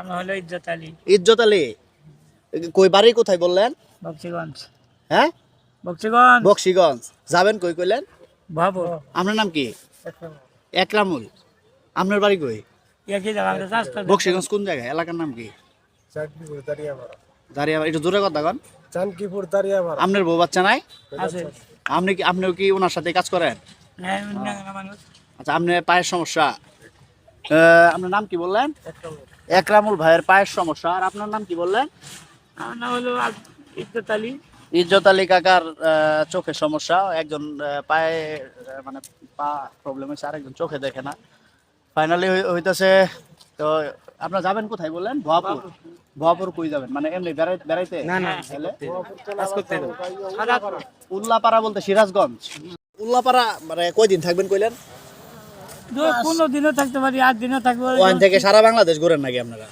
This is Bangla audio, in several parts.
আমরা হলো ইজ্জত আলী। ইজ্জত আলী? কই বাড়ি কোথায় বললেন? বক্সিগঞ্জ। হ্যাঁ? বক্সিগঞ্জ। বক্সিগঞ্জ। যাবেন কই কইলেন? আপনার নাম কি? একরামুল। আপনার বাড়ি কই? একই জায়গা বক্সিগঞ্জ কোন জায়গায় এলাকার নাম কি? একটু দূরে কথা কন। চানকিপুর দাঁড়িয়াপাড়া। আপনার বউ বাচ্চা নাই? আছে। আপনি কি আপনিও কি ওনার সাথে কাজ করেন? হ্যাঁ আচ্ছা আপনার পায়ের সমস্যা। আপনার নাম কি বললেন? একরামুল ভাইয়ের পায়ের সমস্যা। আর আপনার নাম কি বললেন? আমার নাম হলো ইজ্জত আলী। ইজ্জত আলী কাকার চোখের সমস্যা। একজন পায়ে মানে পা প্রবলেম হয়েছে আরেকজন চোখে দেখে না। ফাইনালি হইতেছে তো আপনারা যাবেন কোথায় বললেন? ভুয়াপুর। ভুয়াপুর। কই যাবেন? মানে এমনি বেড়াই বেড়াইতে? না না উল্লাপাড়া বলতে সিরাজগঞ্জ। উল্লাপাড়া মানে কয়দিন থাকবেন কইলেন? পনেরো দিনও থাকতে পারি আট দিনও থাকব ওখান থেকে সারা বাংলাদেশ ঘুরেন নাকি আপনারা?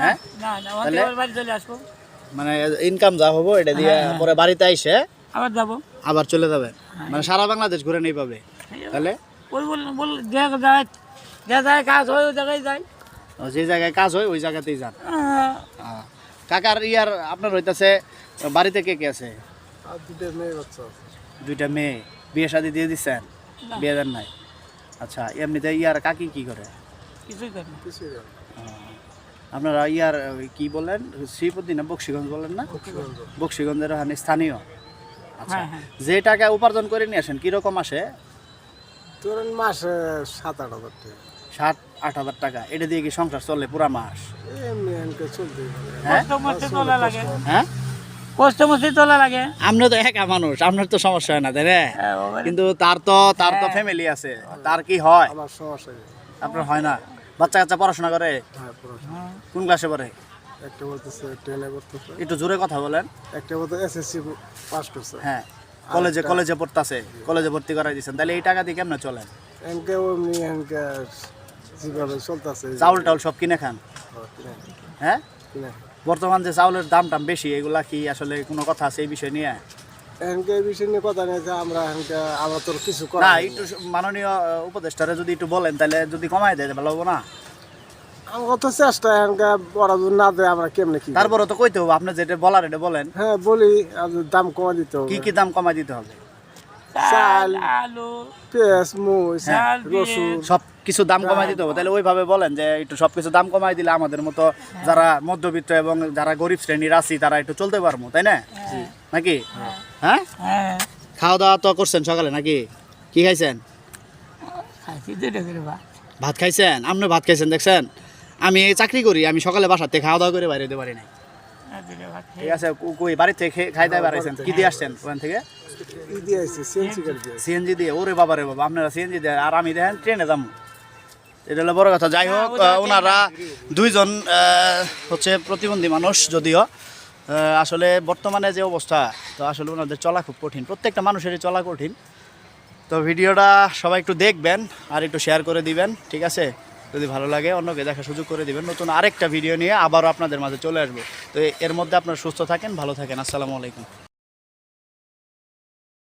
হ্যাঁ? না না আবার বাড়ি চলে আসব। মানে ইনকাম যা হব এটা দিয়ে পরে বাড়িতে আইসে আবার যাব। আবার চলে যাবেন। মানে সারা বাংলাদেশ ঘুরে নেই পাবে। তাহলে? ওই বল বল যে যায় যে যায় কাজ হয় ওই জায়গায় যায় যে জায়গায় কাজ হয় ওই জায়গাতেই যান। কাকার ইয়ার আপনার হইতাছে বাড়িতে কে কে আছে? মেয়ে আছে। দুইটা মেয়ে। বিয়ে শাদি দিয়ে দিচ্ছেন বিয়ে দেন নাই? আচ্ছা এমনিতে ইয়ার কাকি কি করে? কিছুই করি না। কিছুই না। আপনারা ইয়ার ওই কি বলেন শ্রীপতি না বক্সিগঞ্জ বলেন না? বক্সিগঞ্জের ওখানে স্থানীয়। আচ্ছা হ্যাঁ, হ্যাঁ। যে টাকা উপার্জন করে নিয়ে আসেন কীরকম আসে? ধরেন মাসে সাত আট হাজার টাকা। সাত আট হাজার টাকা। এটা দিয়ে কি সংসার চলে পুরা মাস? হ্যাঁ? কষ্ট মস্তি তোলা লাগে। হ্যাঁ আপনার তো একা মানুষ আপনার তো সমস্যা হয় না তাই না? হ্যাঁ। কিন্তু তার তো তার তো ফ্যামিলি আছে তার কি হয়? আমার সমস্যা আপনার হয় না? বাচ্চা কাচ্চা পড়াশোনা করে? হ্যাঁ কোন ক্লাসে পড়ে? একটা বলতেছে টেনে করতেছে একটু জোরে কথা বলেন। একটা বলতে এসএসসি পাস করছে। হ্যাঁ কলেজে কলেজে পড়তাছে কলেজে ভর্তি করাই দিচ্ছেন তাহলে এই টাকা দিয়ে কেমনে চলেন? যেভাবে চলতেছে। চাউল টাউল সব কিনে খান? হ্যাঁ? কিনে। বর্তমান যে চাউলের দাম টাম বেশি এগুলা কি আসলে কোনো কথা আছে এই বিষয় নিয়ে? বিষয় নিয়ে কথা নেই যে আমরা তোর কিছু করা না একটু মাননীয় উপদেষ্টারে যদি একটু বলেন তাহলে যদি কমাই দেয় ভালো হব না? আমার তো চেষ্টা বড় দূর না দেয় আমরা কেমনে কি তারপরে তো কইতে হবে আপনি যেটা বলার এটা বলেন। হ্যাঁ বলি দাম কমা দিতে হবে। কি কি দাম কমাই দিতে হবে? চাল আলু পেঁয়াজ রসুন। সব কিছু দাম কমাই দিতে হবে। তাহলে ওইভাবে বলেন যে একটু সব কিছু দাম কমাই দিলে আমাদের মতো যারা মধ্যবিত্ত এবং যারা গরিব শ্রেণির আছি তারা একটু চলতে পারব তাই না? নাকি? হ্যাঁ। হ্যাঁ? খাওয়া দাওয়া তো করছেন সকালে নাকি? কি খাইছেন? ভাত। খাইছেন? আপনি ভাত খাইছেন দেখছেন? আমি চাকরি করি আমি সকালে বাসার থেকে খাওয়া দাওয়া করে বাইরে হতে পারি না আর ঠিক আছে কই বাড়ি থেকে খাই দাই বাড়াইছেন কি দিয়ে আসছেন ওখান থেকে? দিয়ে দিয়ে। সিএনজি দিয়ে? ওরে বাবা রে বাবা আপনারা সিএনজি দেন আর আমি দেখেন ট্রেনে যাব এটা হলো বড় কথা। যাই হোক ওনারা দুইজন হচ্ছে প্রতিবন্ধী মানুষ যদিও। আসলে বর্তমানে যে অবস্থা তো আসলে ওনাদের চলা খুব কঠিন। প্রত্যেকটা মানুষেরই চলা কঠিন। তো ভিডিওটা সবাই একটু দেখবেন আর একটু শেয়ার করে দিবেন ঠিক আছে? যদি ভালো লাগে অন্যকে দেখার সুযোগ করে দিবেন। নতুন আরেকটা ভিডিও নিয়ে আবারও আপনাদের মাঝে চলে আসব। তো এর মধ্যে আপনারা সুস্থ থাকেন ভালো থাকেন। আসসালামু আলাইকুম।